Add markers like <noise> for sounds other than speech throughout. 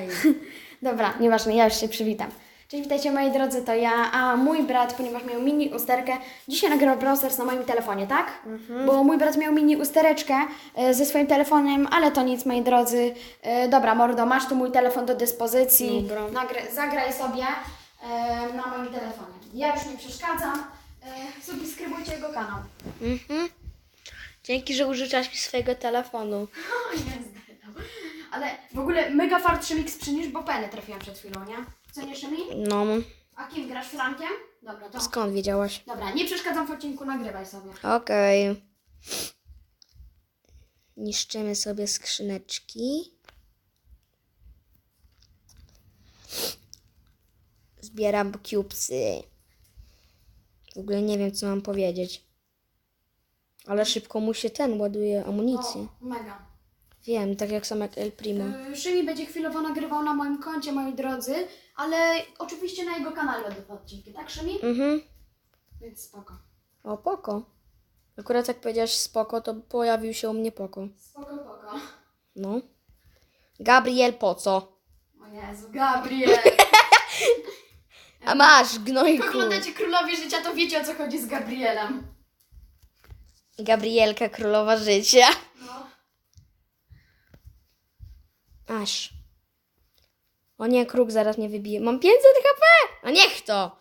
<laughs> Dobra, nieważne, ja już się przywitam. Cześć, witajcie moi drodzy, to ja, a mój brat, ponieważ miał mini usterkę, dzisiaj nagrywa browsers na moim telefonie, tak? Bo mój brat miał mini ustereczkę e, ze swoim telefonem, ale to nic, moi drodzy. E, dobra, mordo, masz tu mój telefon do dyspozycji, Dobra. Nagry, zagraj sobie e, na moim telefonie. Ja już nie przeszkadzam, e, subskrybujcie jego kanał. Mhm. Dzięki, że użyczyłaś mi swojego telefonu. <laughs> O, zdechał. Ale w ogóle mega fart Szymix przyniósł, bo penę trafiłam przed chwilą, nie? Co nie Szymi? No, A kim grasz Frankiem? Dobra, to... skąd wiedziałaś? Dobra, nie przeszkadzam w odcinku, nagrywaj sobie. Okej. Niszczymy sobie skrzyneczki. Zbieram cubesy. W ogóle nie wiem, co mam powiedzieć. Ale szybko mu się ten ładuje amunicję. O, mega. Wiem, tak jak sam jak El Primo. Yy, Szymi będzie chwilowo nagrywał na moim koncie, moi drodzy, ale oczywiście na jego kanale będą odcinki, tak Szymi? Mhm. Więc spoko. O, poko. Akurat jak powiedziałeś spoko, to pojawił się u mnie poko. Spoko, poko. No. Gabriel, po co? O Jezu, Gabriel. <laughs> A masz, Jak gnojku. oglądacie Królowie Życia, to wiecie o co chodzi z Gabrielem. Gabrielka, królowa życia. No. Aż. O nie, kruk zaraz mnie wybije. Mam 500 HP! A niech to!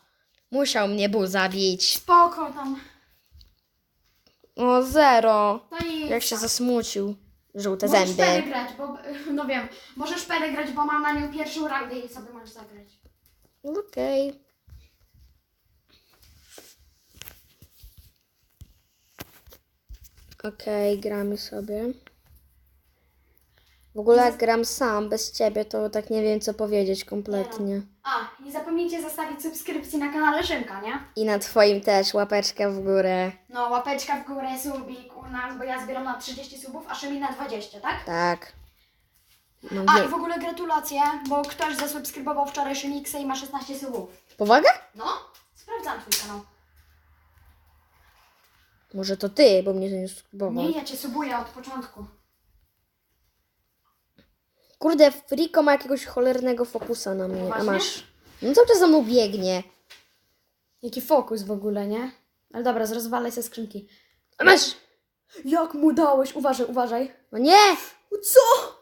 Musiał mnie bu zabić. Spoko tam. O, zero. To i... Jak się zasmucił. Żółte Możesz zęby. grać, bo... No wiem, możesz perę grać, bo mam na nią pierwszą rangę i sobie możesz zagrać. Okej. Okej, gramy sobie. W ogóle jak gram sam, bez ciebie, to tak nie wiem co powiedzieć kompletnie. A, nie zapomnijcie zostawić subskrypcji na kanale Szymka, nie? I na twoim też, łapeczkę w górę. No, łapeczka w górę, subik u nas, bo ja zbieram na 30 subów, a Szymi na 20, tak? Tak. No, A, i w ogóle gratulacje, bo ktoś zasubskrybował wczoraj Szymiksa i ma 16 subów. Powaga? No, sprawdzam twój kanał. Może to ty, bo mnie to nie subskrybował. Nie, ja cię subuję od początku. Kurde, Friko ma jakiegoś cholernego fokusa na mnie. A masz. No cały czas za mną biegnie. Jaki fokus w ogóle, nie? Ale dobra, rozwalaj ze skrzynki. A masz. Jak mu dałeś? Uważaj, uważaj. No nie! Co?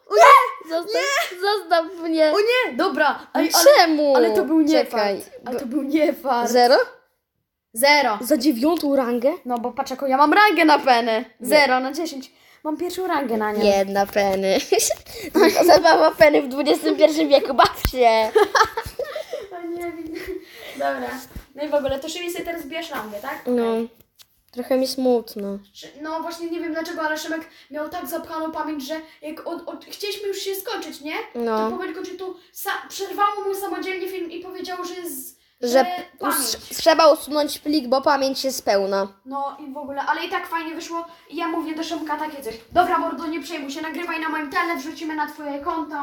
O nie! Zostaw, zostaw mnie! O nie! Dobra, ale, ale, Czemu? ale to był nie Czekaj. fart. Ale to był nie fart. Zero? Zero. Za dziewiątą rangę? No bo patrz jaką ja mam rangę na penę. Zero na 10. Mam pierwszą rangę na nią. Jedna peny. <laughs> Zabawa peny w XXI wieku, baw się! <laughs> O nie wiem. Dobra. No i w ogóle to Szymi sobie teraz bierz rangę, tak? No. Trochę mi smutno. Szy- No właśnie nie wiem dlaczego, ale Szymek miał tak zapchaną pamięć, że jak od, od, chcieliśmy już się skończyć, nie? No. To po końcu tu sa- przerwało mu samodzielnie film i powiedział, że z, Że pamięć. us- trzeba usunąć plik, bo pamięć jest pełna. No i w ogóle, ale i tak fajnie wyszło. I ja mówię do Szymka takie coś. Dobra, mordo, nie przejmuj się, nagrywaj na moim tele, wrzucimy na twoje konto.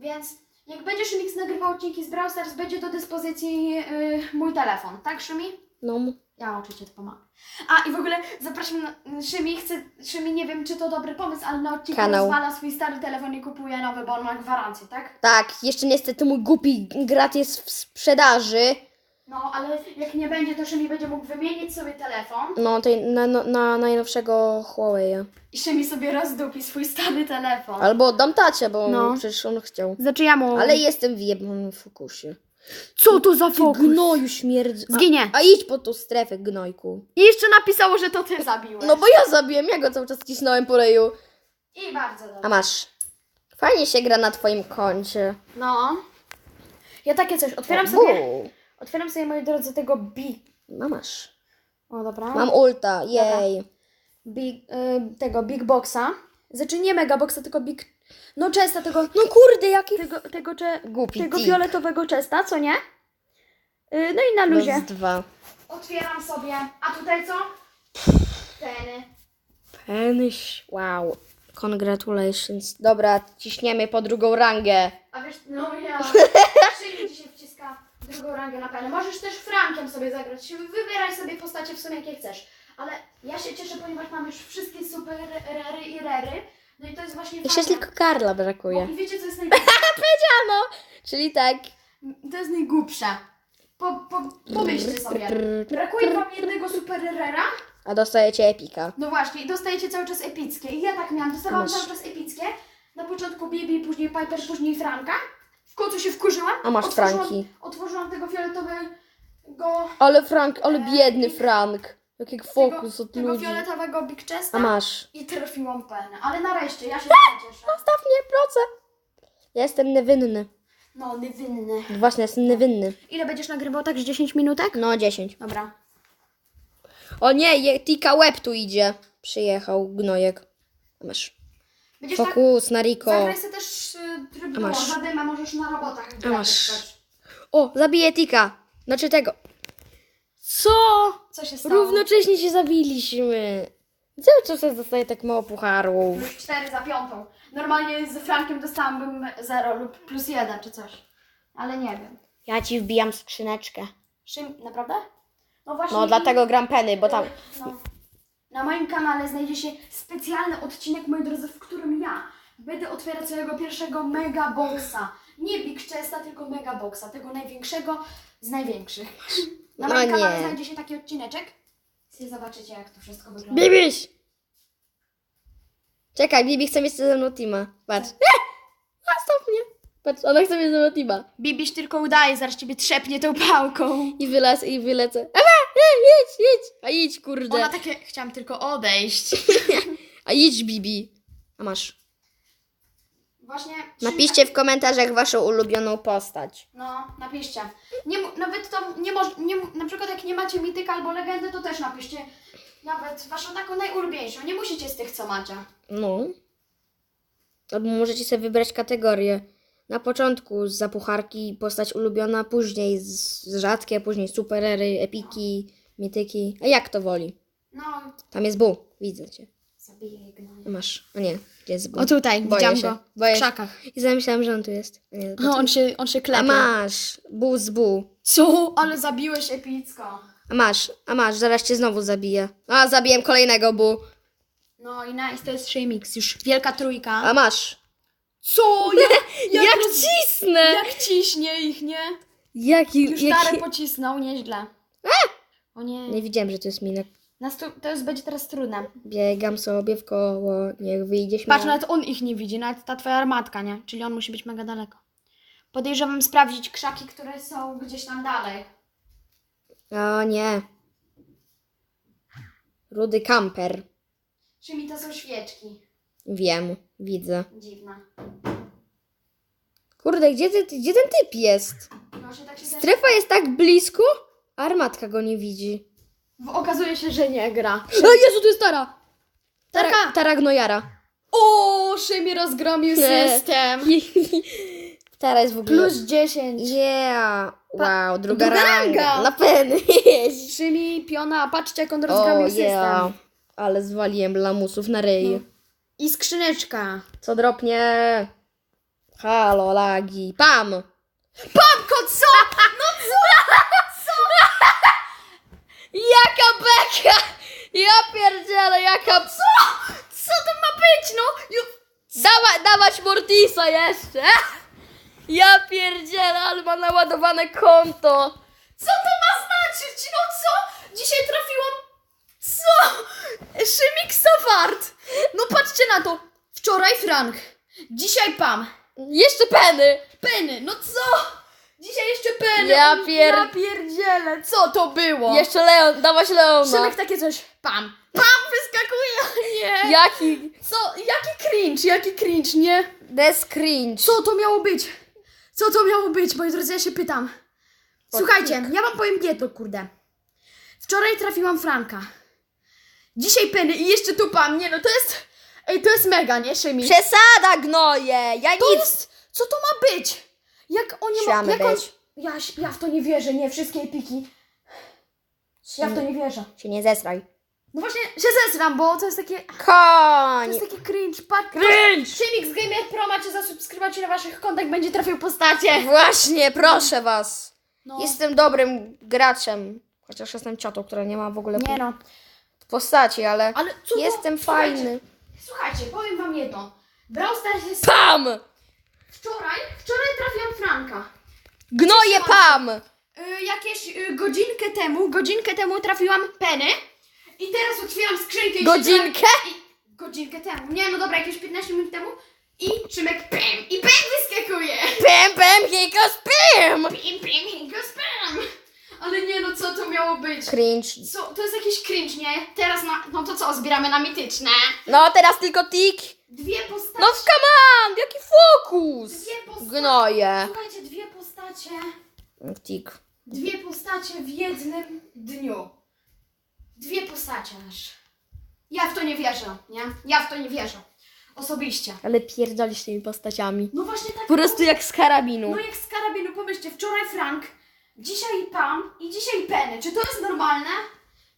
Więc jak będzie Szymix nagrywał odcinki z Brawl Stars, będzie do dyspozycji yy, mój telefon, tak Szymi? No. Ja oczywiście to pomagam. A i w ogóle zapraszam na Szymi, chcę, Szymi nie wiem czy to dobry pomysł, ale na odcinku Kanał. rozwala swój stary telefon i kupuje nowy, bo on ma gwarancję, tak? Tak, jeszcze niestety mój głupi grat jest w sprzedaży. No, ale jak nie będzie, to Szymi będzie mógł wymienić sobie telefon No, tej, na, na, na najnowszego Huawei'a. i Szymi sobie rozdupi swój stary telefon. Albo oddam tacie, bo No. przecież on chciał. Znaczy ja mu... Ale jestem w jednym fokusie. Co to za Ty fokus? gnoju śmierdzi. Zginie. A, a idź po tą strefę, gnojku. I jeszcze napisało, że to ty zabiłeś. No bo ja zabiłem, ja go cały czas cisnąłem po reju. I bardzo dobrze. A masz. Fajnie się gra na twoim koncie. No. Ja takie coś, otwieram O, sobie, bu. otwieram sobie, moi drodzy, tego big... No masz. O, dobra. Mam ulta, jej. Big, y, tego big boxa. Znaczy nie mega boxa, tylko big... No chesta tego... No kurde, jaki Tego, tego, cze, Głupi tego fioletowego chesta, co nie? Y, no i na luzie. Plus dwa. Otwieram sobie. A tutaj co? Peny. Penyś. Wow. Congratulations. Dobra, ciśniemy po drugą rangę. A wiesz, no ja. <laughs> Szymi dzisiaj wciska drugą rangę na penę. Możesz też Frankiem sobie zagrać. Wybieraj sobie postacie w sumie jakie chcesz. Ale ja się cieszę, ponieważ mam już wszystkie super rery i rery. No i to jest właśnie Jeszcze fajne. tylko Karla Bo brakuje. I wiecie co jest <laughs> najlepsze? Czyli tak. To jest najgłupsze. Po, po, pomyślcie sobie. Brakuje wam jednego super rera? A dostajecie epika. No właśnie, i dostajecie cały czas epickie. I ja tak miałam, dostawałam Masz. cały czas epickie. Na początku Bibi, później Piper, później Franka. W końcu się wkurzyłam. A masz Franki. Otworzyłam tego fioletowego... Ale Frank, ale biedny Frank. Jaki fokus tego, od tego ludzi. fioletowego Big Chesta. A masz. I trafiłam penę. Ale nareszcie, ja się bardzo cieszę. Zostaw mnie, proszę. Ja jestem niewinny. No, niewinny. Właśnie, jestem niewinny. Ile będziesz nagrywał? Tak, z 10 minutek? No, 10. Dobra. O nie, je- Tika Web tu idzie. Przyjechał gnojek. A Masz. Będziesz tak... Fokus na Riko. Zagraj sobie też y, tryb A masz. masz. Zadyma możesz na robotach. A masz. grać też. O, zabiję Tika. Znaczy tego. Co? Co się stało? Równocześnie się zabiliśmy. Cały czas dostaję tak mało pucharów. Już 4 za piątą. Normalnie z Frankiem dostałabym 0 lub plus 1 czy coś. Ale nie wiem. Ja ci wbijam skrzyneczkę. Szym... Naprawdę? No właśnie. No, dlatego gram peny, bo tam... No. Na moim kanale znajdzie się specjalny odcinek, moi drodzy, w którym ja będę otwierać swojego pierwszego mega boxa. Nie Big Chesta, tylko mega boxa. Tego największego z największych. Na No moim kanale nie. znajdzie się taki odcineczek. I zobaczycie, jak to wszystko wygląda. Bibiś! Czekaj, Bibi chce mieć ze mną teama. Patrz. Zostaw mnie. Patrz, ona chce mieć ze mną teama. Bibiś tylko udaje, zaraz ciebie trzepnie tą pałką. I wylecę, i wylecę. Ewa, e, jedź, jedź. A idź, kurde. Ona takie, chciałam tylko odejść. <laughs> A idź, Bibi. A masz. Właśnie. Napiszcie w komentarzach waszą ulubioną postać. No, napiszcie. Nie, mu- nawet to nie może, nie, mu- na przykład jak nie macie mityka albo legendy, to też napiszcie nawet waszą taką najulubieńszą. Nie musicie z tych, co macie. No. Albo możecie sobie wybrać kategorię. Na początku z zapucharki postać ulubiona, później z z rzadkie, później superery, epiki, mityki. A jak to woli? No, Tam jest Bu. Widzę cię. zabiję. Masz. A nie, jest? O tutaj, Boję widziałam się. go. Boję W się. krzakach. I zamyślałam, że on tu jest. Nie, No, on się, on się a klepie. masz. Bu z Bu. Co? Ale zabiłeś epicko. A masz, a masz, zaraz cię znowu zabiję. A, zabiłem kolejnego Bu. No i nice, to jest Shemix, już wielka trójka. A masz. Co? Jak, <laughs> jak, Jak roz- cisnę! jak ciśnie ich, nie? Jaki, Już jaki... Pocisnął, nieźle. O nie. Nie widziałem, że to jest minek. To, jest, będzie teraz trudne. Biegam sobie w koło, niech wyjdzie śmiało. Patrz, nawet on ich nie widzi, nawet ta twoja armatka, nie? Czyli on musi być mega daleko. Podejrzewam sprawdzić krzaki, które są gdzieś tam dalej. O nie. Rudy kamper. Czyli to są świeczki. Wiem, widzę. Dziwne. Kurde, gdzie, ty, gdzie ten typ jest? No tak się Strefa jest tak blisko, a armatka go nie widzi. Okazuje się, że nie gra. O Jezu, to jest Tara! Tara, Taka. Tara Gnojara. O, Szymi rozgromił Nie. system. <laughs> Tara jest w ogóle... Plus 10. Yeah! Wow, druga, druga ranga. ranga. Na peny. Szymi, piona, patrzcie jak on O rozgromił yeah. system. Ale zwaliłem lamusów na ryj. No. I skrzyneczka. Co dropnie? Halo, lagi. Pam! Pamko, co? No? <laughs> Jaka beka! Ja pierdzielę, jaka... Co? Co to ma być, no? Dawa, dawać Mortisa jeszcze! Ja pierdzielę, ale ma naładowane konto. Co to ma znaczyć? No co? Dzisiaj trafiłam... Co? Szymik Sawart. No patrzcie na to. Wczoraj Frank. Dzisiaj Pam. Jeszcze peny! Penny, no co? Dzisiaj jeszcze Penny. Ja pier- Ja pierdzielę. Co to było? Jeszcze Leon, dawać Leona. Szymek takie coś. Pam. Pam wyskakuje. Nie. Jaki Co? Jaki cringe, jaki cringe, nie? des cringe. Co to miało być? Co to miało być? Moi drodzy, ja się pytam. Słuchajcie, ja wam powiem jedno, kurde. Wczoraj trafiłam Franka. Dzisiaj Penny i jeszcze tu pan. Nie no, to jest... Ej, to jest mega, nie, Szymi? Przesada gnoje! Ja To nic... jest... Co to ma być? Jak oni ma... Śmiamy Jak on... być. Ja, ja w to nie wierzę, nie, wszystkie epiki. Ja w to nie wierzę. Się nie zesraj. No właśnie się zesram, bo to jest takie... To Koń! jest taki cringe. Patrz, Cringe! Szymik z Gamer Pro macie zasubskrybować i na waszych kontach będzie trafił postacie. Właśnie, proszę was. No. Jestem dobrym graczem. Chociaż jestem ciotą, która nie ma w ogóle Nie no. postaci, ale, Ale co to- jestem fajny. Słuchajcie, powiem wam jedno. Brawl Stars jest... PAM! Wczoraj, wczoraj trafiłam Franka. Gnoje Pam! Y, jakieś y, godzinkę temu, godzinkę temu trafiłam Penny i teraz otwieram skrzynkę i Godzinkę? Się, i, godzinkę temu. Nie, no dobra, jakieś 15 minut temu. I Szymek pem! I pem wyskakuje! Pem, pem, hiko, spam! Pim, pim, go spam! Ale nie no, co to miało być? Cringe. Co, to jest jakiś cringe, nie? Teraz na, no to co, zbieramy na mityczne. No, teraz tylko tik. Dwie postacie. No, come on! Jaki fokus! Dwie postacie. Gnoje. Słuchajcie, dwie postacie. Tik. Dwie postacie w jednym dniu. Dwie postacie aż. Ja w to nie wierzę, nie? Ja w to nie wierzę. Osobiście. Ale pierdolisz tymi postaciami. No właśnie tak. Po prostu jak z karabinu. No jak z karabinu, pomyślcie, wczoraj Frank, dzisiaj Pam i dzisiaj Penny. Czy to jest normalne?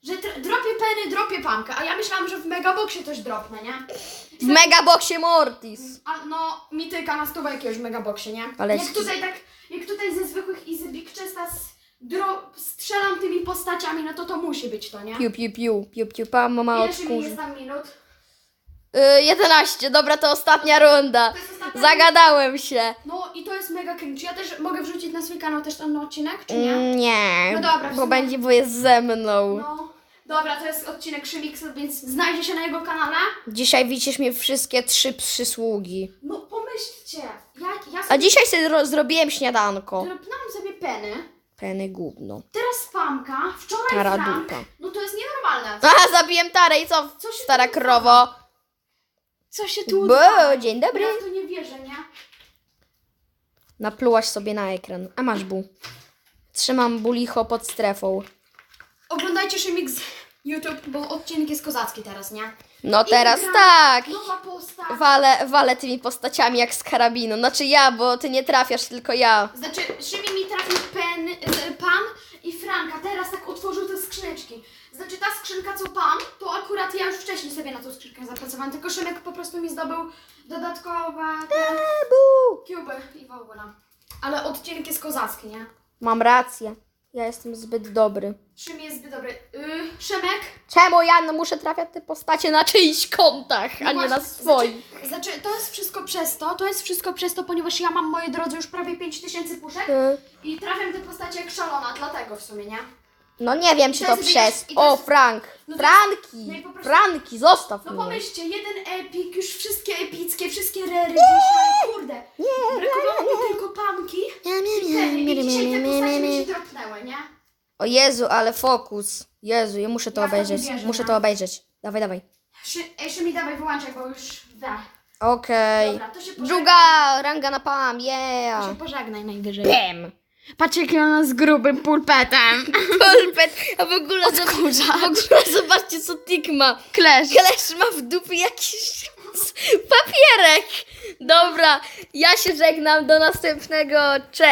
Że tr- dropię Penny, dropię Pamkę, a ja myślałam, że w Megaboxie coś dropnę, nie? W Megaboxie Mortis. A no, mityka na stówę jakiegoś Megaboxie, nie? Ale jak tutaj tak, jak tutaj ze zwykłych Easy Big Chesta dro- strzelam tymi postaciami, no to to musi być to, nie? Piu, piu, piu, piu, piu, pam, mama Ile mi odkurzy. jest tam minut? Y, 11, dobra, to ostatnia runda. To jest ostatnia Zagadałem się. No i to jest mega cringe. Ja też mogę wrzucić na swój kanał też ten odcinek, czy nie? Mm, Nie, No dobra, w bo sumie- będzie, bo jest ze mną. No. Dobra, to jest odcinek Szymix, więc znajdzie się na jego kanale. Dzisiaj widzisz mi wszystkie trzy przysługi. No pomyślcie, ja, ja A sobie dzisiaj sobie ro- zrobiłem śniadanko. dropnąłem sobie Penny, Peny gówno. teraz Pamka, wczoraj Tara Frank. dupa. No to jest nienormalne. <laughs> Aha, zabiłem Tarę i co? Co się Stara tu krowo. Co się tu Bo, dzień dobry. Ja w to nie? Naplułaś sobie na ekran. A masz bu. Trzymam bulicho pod strefą. Oglądajcie Szymix YouTube, bo odcinek jest kozacki teraz, nie? No I teraz gra- tak. Nowa postać. Walę, walę tymi postaciami jak z karabinu. Znaczy ja, bo ty nie trafiasz, tylko ja. Znaczy, Szymi mi trafił pen, Pam i Franka. Teraz tak otworzył te skrzyneczki. Znaczy, ta skrzynka co Pam, to akurat ja już wcześniej sobie na tą skrzynkę zapracowałam, tylko Szymek po prostu mi zdobył dodatkowe te Bu. Kuby i w ogóle. Ale odcinek jest kozacki, nie? Mam rację. Ja jestem zbyt dobry. Szym jest zbyt dobry. Yy, Szymek? Czemu ja no, muszę trafiać te postacie na czyichś kontach, a No nie na właśnie, swoich? Znaczy, znaczy, to jest wszystko przez to, to jest wszystko przez to, ponieważ ja mam, moi drodzy, już prawie 5000 puszek Y, i trafiam te postacie jak szalona, dlatego w sumie, nie? No nie wiem, czy to przez... i O, Frank! no to Franki! no i po prostu- Franki, zostaw No mnie. pomyślcie, jeden epik, już wszystkie epickie, wszystkie rery dzisiaj, kurde. Brakowało mi tylko pamki i Penny i dzisiaj te postacie mi się dropnęły, nie? O Jezu, ale fokus. Jezu, ja muszę to Ja w to nie obejrzeć. wierzę, muszę nie? to obejrzeć. Dawaj, dawaj. Szy, ej, Szymi, dawaj wyłączaj, bo już da. Okej. Dobra, to się pożegnaj. Druga ranga na pam, To yeah! się pożegnaj najwyżej. Bam! Patrz jaki ona z grubym pulpetem. <laughs> Pulpet, a w ogóle, Odkurzacz. w ogóle zobaczcie co Tik ma. Klesz. Klesz ma w dupie jakiś papierek. Dobra, ja się żegnam, do następnego, cześć.